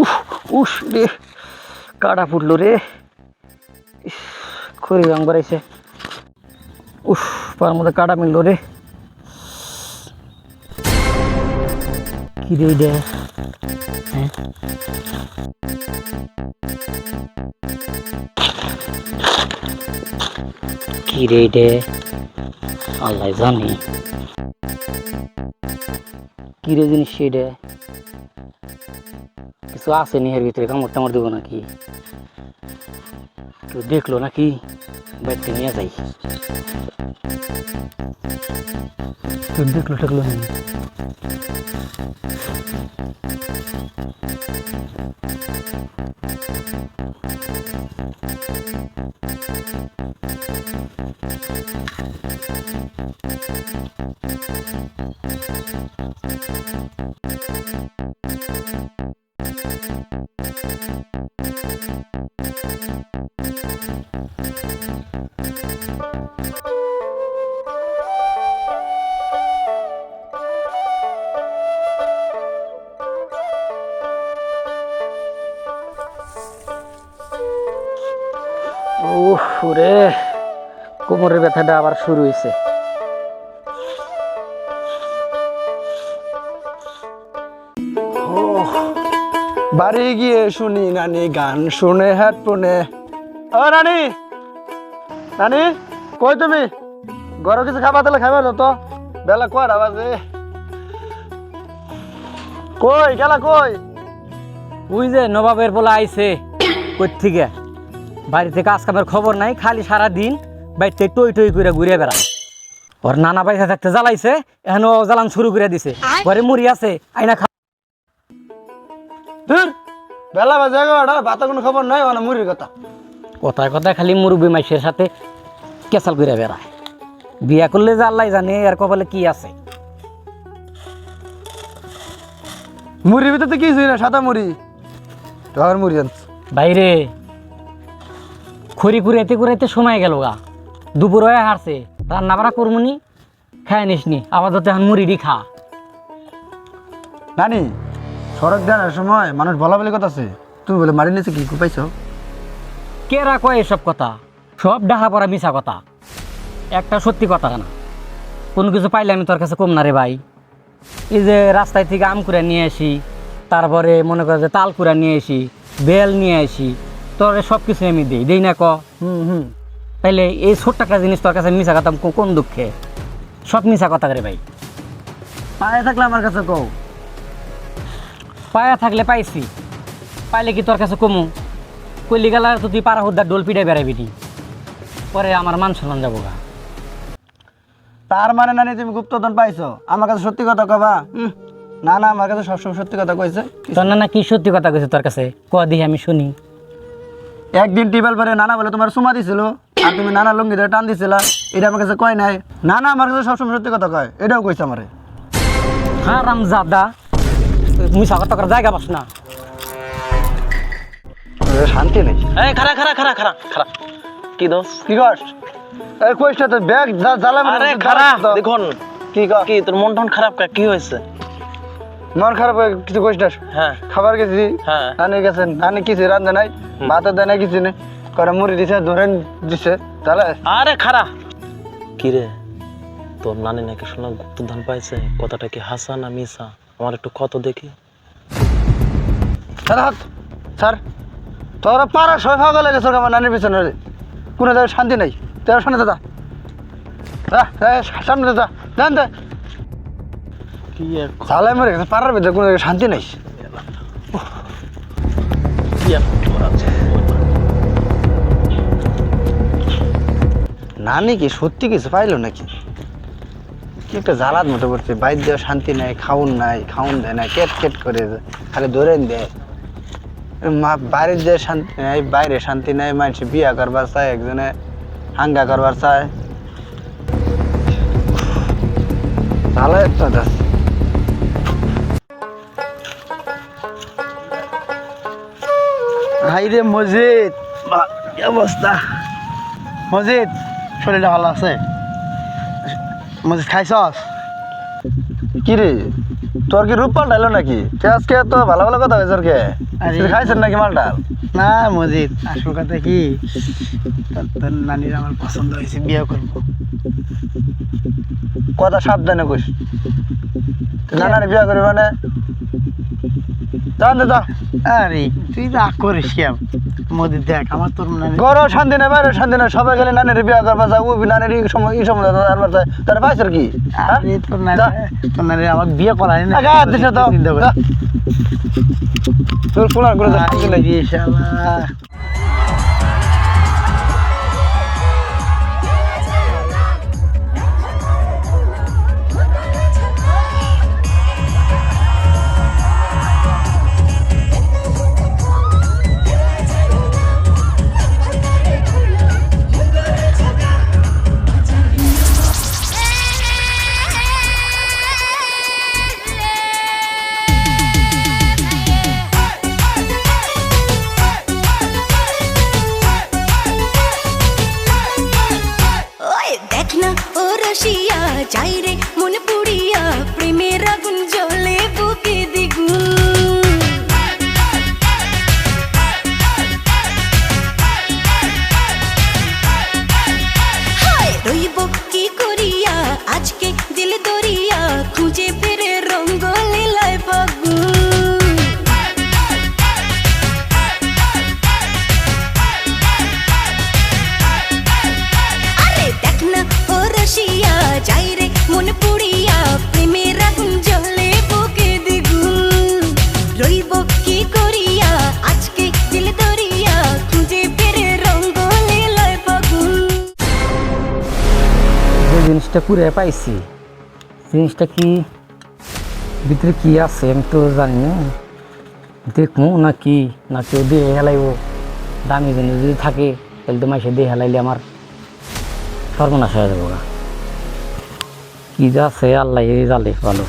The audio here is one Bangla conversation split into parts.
উফ উস রে কাটা ফুটলো রে। খড়ি রং বাড়াইছে। উফ, পার মধ্যে কাটা মিললো রে। কি রে দে হ্যাঁ কি রে দে আল্লাহ জানে কি রে জিনিস সেটা কিছু আছে নি এর ভিতরে কামড় টামড় দেবো নাকি কেউ দেখল নাকি বাড়িতে নিয়ে যাই কেউ দেখল টেকলো না উফ কোমরের ব্যথাটা আবার শুরু হয়েছে বাড়ি গিয়ে শুনি নানি গান শুনে, হেডফোনে। ও নানি নানি কই তুমি? ঘরে কিছু খাবার তাহলে খাবে তো? বেলা কয়টা বাজে? কই, গেলা কই? যে নবাবের বলে আইছে, কই থেকে? বাড়িতে কাজ কামের খবর নাই খালি সারা দিন বাড়িতে টই টই করে ঘুরে বেড়ায়। ওর নানা পয়সা থাকতে জ্বালাইছে এখন ও জ্বালান শুরু করে দিছে। ঘরে মুড়ি আছে আইনা খা ধুর বেলা বাজে ভাত কোনো খবর নাই মানে মুড়ির কথা। কথায় কথায় খালি মুরব্বী মাইসের সাথে কেসাল করে বেড়ায়। বিয়া করলে যে আল্লাহ জানে এর কপালে কি আছে। মুড়ির ভিতরে কিছুই না সাদা মুড়ি। তোর মুড়ি আনছ। বাইরে খড়ি কুড়াইতে কুড়াইতে সময় গেল গা। দুপুর হয়ে হারছে রান্না বাড়া করমুনি খায় নিসনি আপাতত এখন মুড়িডি খা। নানি সড়ক দেওয়ার সময় মানুষ বলা বলে কথা আছে। তুমি বলে মারি নিয়েছে কি পাইছো কেরা কয় এসব কথা? সব ডাহা পড়া মিশা কথা। একটা সত্যি কথা না কোনো কিছু পাইলে আমি তোর কাছে কম না রে ভাই। এই যে রাস্তায় থেকে আম কুড়া নিয়ে আসি তারপরে মনে কর যে তাল কুড়া নিয়ে আসি বেল নিয়ে আসি তোর সব কিছু আমি দিই দেই না ক? হুম হুম। তাইলে এই ছোট্ট একটা জিনিস তোর কাছে মিশা কথা কোন দুঃখে? সব মিশা কথা রে ভাই। পায়ে থাকলে আমার কাছে কও। পায়া থাকলে পাইছি। পাইলে কি তোর কাছে কমু? কইলি গেলা তো তুই পাড়া হুদ্দার ডোল পিড়ে বেড়াবি নি। পরে আমার মান সম্মান যাব গা। তার মানে নানি তুমি গুপ্তধন পাইছো? আমার কাছে সত্যি কথা কবা। না না আমার কাছে সবসময় সত্যি কথা কইছে। তোর না কি সত্যি কথা কইছে তোর কাছে? ক দিহি আমি শুনি। একদিন টিবেল পরে নানা বলে তোমার সুমা দিছিল আর তুমি নানা লুঙ্গি ধরে টান দিছিলা এটা আমার কাছে কয় নাই? না না আমার কাছে সবসময় সত্যি কথা কয় এটাও কইছে আমারে। হারাম জাদা মিশা কথা করার জায়গা পাস না। শান্তি নেই। এই খারা খারা খারা খারা খারা কি দোষ? কি কস? এই কইসটা তো ব্যাগ জ্বালা আরে খারা দেখুন কি কি তোর মন টন খারাপ কি হয়েছে? মন খারাপ হয়ে কিছু কইসটা হ্যাঁ। খাবার গেছি হ্যাঁ। নানি গেছেন নানি কিছু রান্ধে নাই ভাতের দেয় নাই কিছু নেই। করে মুড়ি দিছে ধরেন দিছে তাহলে। আরে খারা কি রে? তোর নানি নাকি শোনা গুপ্তধন পাইছে কথাটা কি হাসা না মিসা আমার একটু কত দেখি। স্যার হাত স্যার তোরা পাড়া সবাই ভাগ লেগেছে আমার নানির পিছনে? কোনো জায়গায় শান্তি নেই। তোর শোনা দাদা। সামনে দাদা দেন দে কি এক সালাই মরে গেছে পাড়ার ভিতরে কোনো শান্তি নাই। নানি কি সত্যি কিছু পাইলো নাকি? কি একটা জ্বালার মতো করছে বাইর দেওয়া শান্তি নাই খাউন নাই খাউন দেয় না কেট কেট করে খালি ধরেন দেয়। মা বাড়ির যে শান্তি নাই বাইরে শান্তি নাই মানুষ বিয়া করবার চায় একজনে হাঙ্গা করবার চায়। ভালো একটা হাইরে কি অবস্থা? মজিদ শরীরটা ভালো আছে? মজিদ খাইছস? কি রে? তোর কি রূপ পাল্টাইলো নাকি? আজকে তো ভালো ভালো কথা হয়েছে কে? খাইছেন নাকি মালটা না মজিদ আসল কথা কি? তোর- নানির আমার পছন্দ হয়েছে বিয়ে করব। কথা সাবধানে কইস। নানার বিয়া করবি মানে? আরে তুই রাগ করিস কি? মজিদ দেখ আমার তোর নানি গরো শান্তি নেই বাইরে শান্তি নেই সবাই গেলে নানের বিয়া করবা যা ও নানের এই সময় এই সময় তার কি? হ্যাঁ? তোর নানি তোর নানি আমার বিয়ে করাই না আগা কর। তোর কোলার করে যা শান্তি জিনিসটা কুড়ে পাইছি। জিনিসটা কি, ভিতরে কি আছে আমি তো জানি না। দেখব না কি না কেউ দিয়ে হেলাইব। দামি জিনিস যদি থাকে, তাহলে তো মাসে দিয়ে হেলাইলে আমার সর্বনাশ হয়ে যাব গা। কি যা আছে, আল্লাহ জালে ভালো।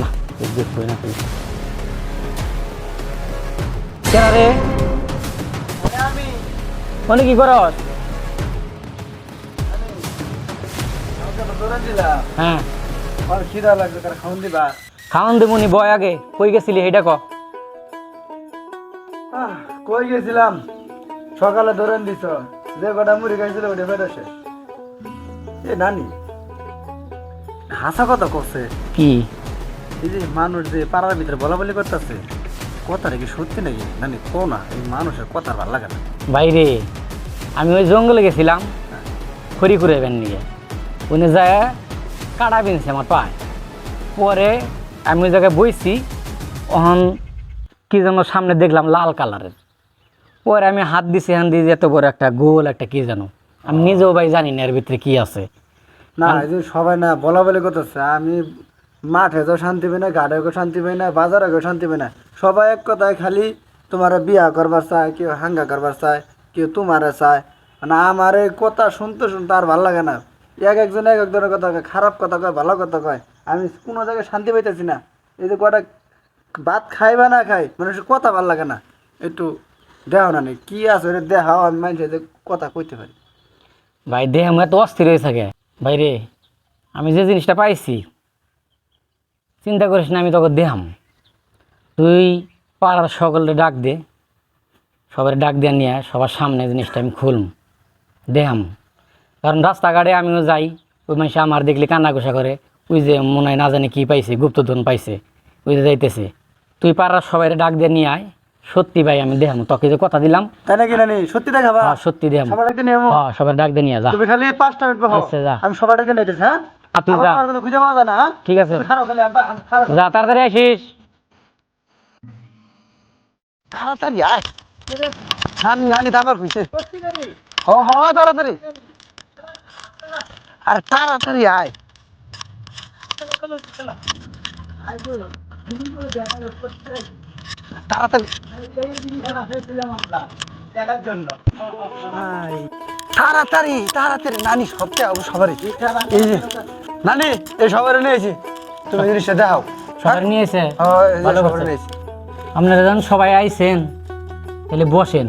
না কেউ দেখবই না মানে কি করস? হ্যাঁ। খাওন দিবা। বয় আগে। কই গেছিলি সেইটা ক। কই গেছিলাম? সকালে ধরেন দিছ। যে কটা মুড়ি খাইছিল ওটা ফেরত এ নানি। হাসা কথা করছে কি? এই যে মানুষ যে পাড়ার ভিতরে বলা বলি করতেছে কথা নাকি সত্যি নাকি? নানি কো না এই মানুষের কথা ভালো লাগে না। বাইরে আমি ওই জঙ্গলে গেছিলাম খড়ি করে নিয়ে। উনি যায় কাটা বিনছে আমার পায়। পরে আমি ওই জায়গায় বইছি ওহন কি যেন সামনে দেখলাম লাল কালারের। পরে আমি হাত দিছি হান দিয়ে এত বড় একটা গোল একটা কি জানো আমি নিজেও ভাই জানি না এর ভিতরে কি আছে। না সবাই না বলা বলি করতেছে আমি মাঠে তো শান্তি পাই না ঘাটে শান্তি পাই না বাজারে শান্তি পাই না। সবাই এক কথায় খালি তোমার বিয়া করবার চায় কেউ হাঙ্গা করবার চায় কেউ তোমারে চায়। মানে আমার এই কথা শুনতে শুনতে আর ভালো লাগে না। এক একজন এক এক ধরনের কথা কয়, খারাপ কথা কয়, ভালো কথা কয়। আমি কোনো জায়গায় শান্তি পাইতেছি না। এই যে কটা ভাত খাই বা না খাই মানুষের কথা ভালো লাগে না। একটু দেহ না নি কি আছে দেখাও আমি মানুষের কথা কইতে পারি। ভাই, দেহ আমার তো অস্থির হয়ে থাকে। ভাই রে, আমি যে জিনিসটা পাইছি, চিন্তা করিস না, আমি তোকে দেহাম। তুই পাড়ার সকলে ডাক দে। সবার ডাক দিয়ে নিয়ে সবার সামনে জিনিসটা আমি খুলম। দেহাম। কারণ রাস্তাঘাটে আমিও যাই ওই মানুষ আমার দেখলে কান্না গোসা করে ওই যে মনে হয় না জানে কী পাইছে গুপ্তধন পাইছে ওই যে যাইতেছে। তুই পাড়ার সবাই ডাক দিয়ে নিয়ে আয় সত্যি ভাই আমি দেহাম তোকে যে কথা দিলাম তাই নাকি নানি? সত্যি দেখাবা? হ্যাঁ সত্যি সবার নিয়ম হ্যাঁ সবার ডাক দিয়ে নিয়ে যা। তুমি খালি মিনিট আচ্ছা, যা। আমি সবার একটা নিতেছি হ্যাঁ? আমার যা। কোনো খুঁজে পাওয়া যায় না হ্যাঁ? ঠিক আছে। যা তাড়াতাড়ি আসিস। তাড়াতাড়ি আয়। নানি নানি খুঁজছে। তাড়াতাড়ি। আর তাড়াতাড়ি আয়। তাড়াতাড়ি। তাড়াতাড়ি তাড়াতাড়ি। নানি সবচেয়ে আবু সবারই। এই যে নানি এই সবারই নিয়েছি। তুমি জিনিসটা দেখাও সবাই নিয়েছে? হ্যাঁ, ভালো নিয়েছি। আপনারা যখন সবাই আইছেন তাহলে বসেন।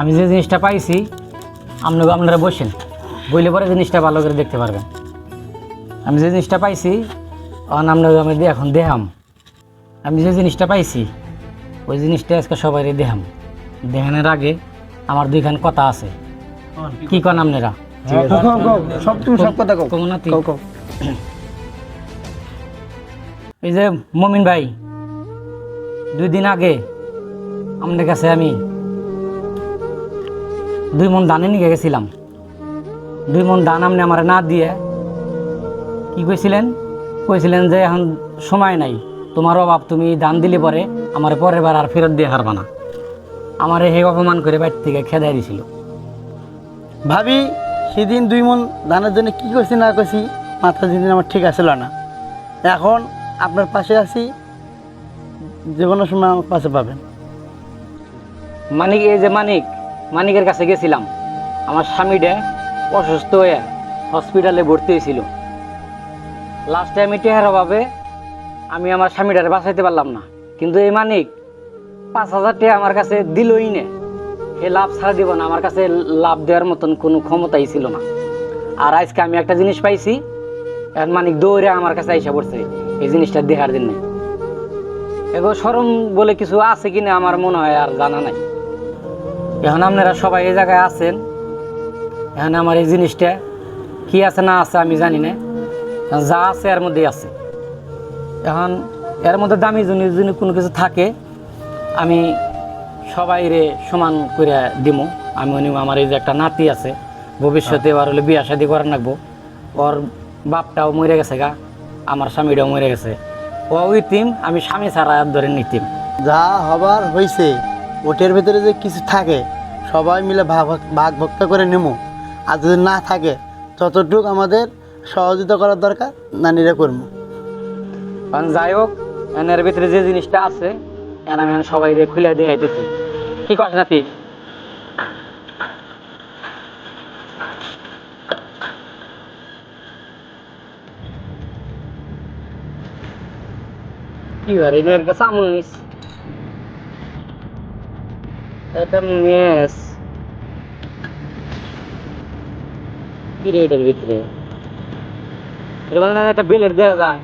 আমি যে জিনিসটা পাইছি আপনাকে আপনারা বসেন। বইলে পরে জিনিসটা ভালো করে দেখতে পারবেন। আমি যে জিনিসটা পাইছি তখন আপনাকে আমি এখন দেহাম আমি যে জিনিসটা পাইছি ওই জিনিসটা আজকে সবাই দেহাম দেহানের আগে আমার দুইখান কথা আছে। কি কন আপনারা? কও এই যে মমিন ভাই দুই দিন আগে আপনার কাছে আমি দুই মন দানে নিয়ে গেছিলাম। দুই মন দান আপনি আমার না দিয়ে কি কইছিলেন? কইছিলেন যে এখন সময় নাই তোমার অভাব তুমি দান দিলে পরে আমার পরের বার আর ফেরত দিয়ে হারবা না। আমার এই অপমান করে বাইর থেকে খেদাই দিছিল। ভাবি সেদিন দুই মন দানের জন্য কি করছি না করছি মাথা দিন আমার ঠিক আসছিল না। এখন আপনার পাশে আছি যে কোনো সময় আমার পাশে পাবেন। মানিক এই যে মানিক মানিকের কাছে গেছিলাম। আমার স্বামীটা অসুস্থ হয়ে হসপিটালে ভর্তি হয়েছিল। লাস্টে আমি টেহার অভাবে আমি আমার স্বামীটারে বাঁচাইতে পারলাম না। কিন্তু এই মানিক পাঁচ হাজার টাকা আমার কাছে দিলই না। সে লাভ ছাড়া দিব না আমার কাছে লাভ দেওয়ার মতন কোনো ক্ষমতাই ছিল না। আর আজকে আমি একটা জিনিস পাইছি এখন মানিক দৌড়ে আমার কাছে আইসা পড়ছে এই জিনিসটা দেখার জন্য। এগো সরম বলে কিছু আছে কিনা আমার মনে হয় আর জানা নাই। এখন আপনারা সবাই এই জায়গায় আছেন এখন আমার এই জিনিসটা কি আছে না আছে আমি জানি না। যা আছে এর মধ্যেই আছে। এখন এর মধ্যে দামি যদি যদি কোনো কিছু থাকে আমি সবাই রে সমান করে দিব আমি করি আমার এই যে একটা নাতি আছে ভবিষ্যতে এবার হলে বিয়া শাদি করার লাগবো ওর বাপটাও মরে গেছে গা আমার স্বামীটাও মরে গেছে। ও ইতিম আমি স্বামী ছাড়া ধরে নিতিম। যা হবার হয়েছে ওটের ভেতরে যে কিছু থাকে সবাই মিলে ভাগ ভাগ ভক্ত করে নেব আর যদি না থাকে, ততটুকু আমাদের সহযোগিতা করার দরকার, নানিরা করব কারণ যাই হোক, এনের ভিতরে যে জিনিসটা আছে এন আমি সবাই খুলে দিয়ে আইতেছি কি কস নাতি? কি আর এনের কাছে আমিস এটা মেস কি রে এটার ভিতরে। এটা মানে একটা বিলের দেওয়া যায়।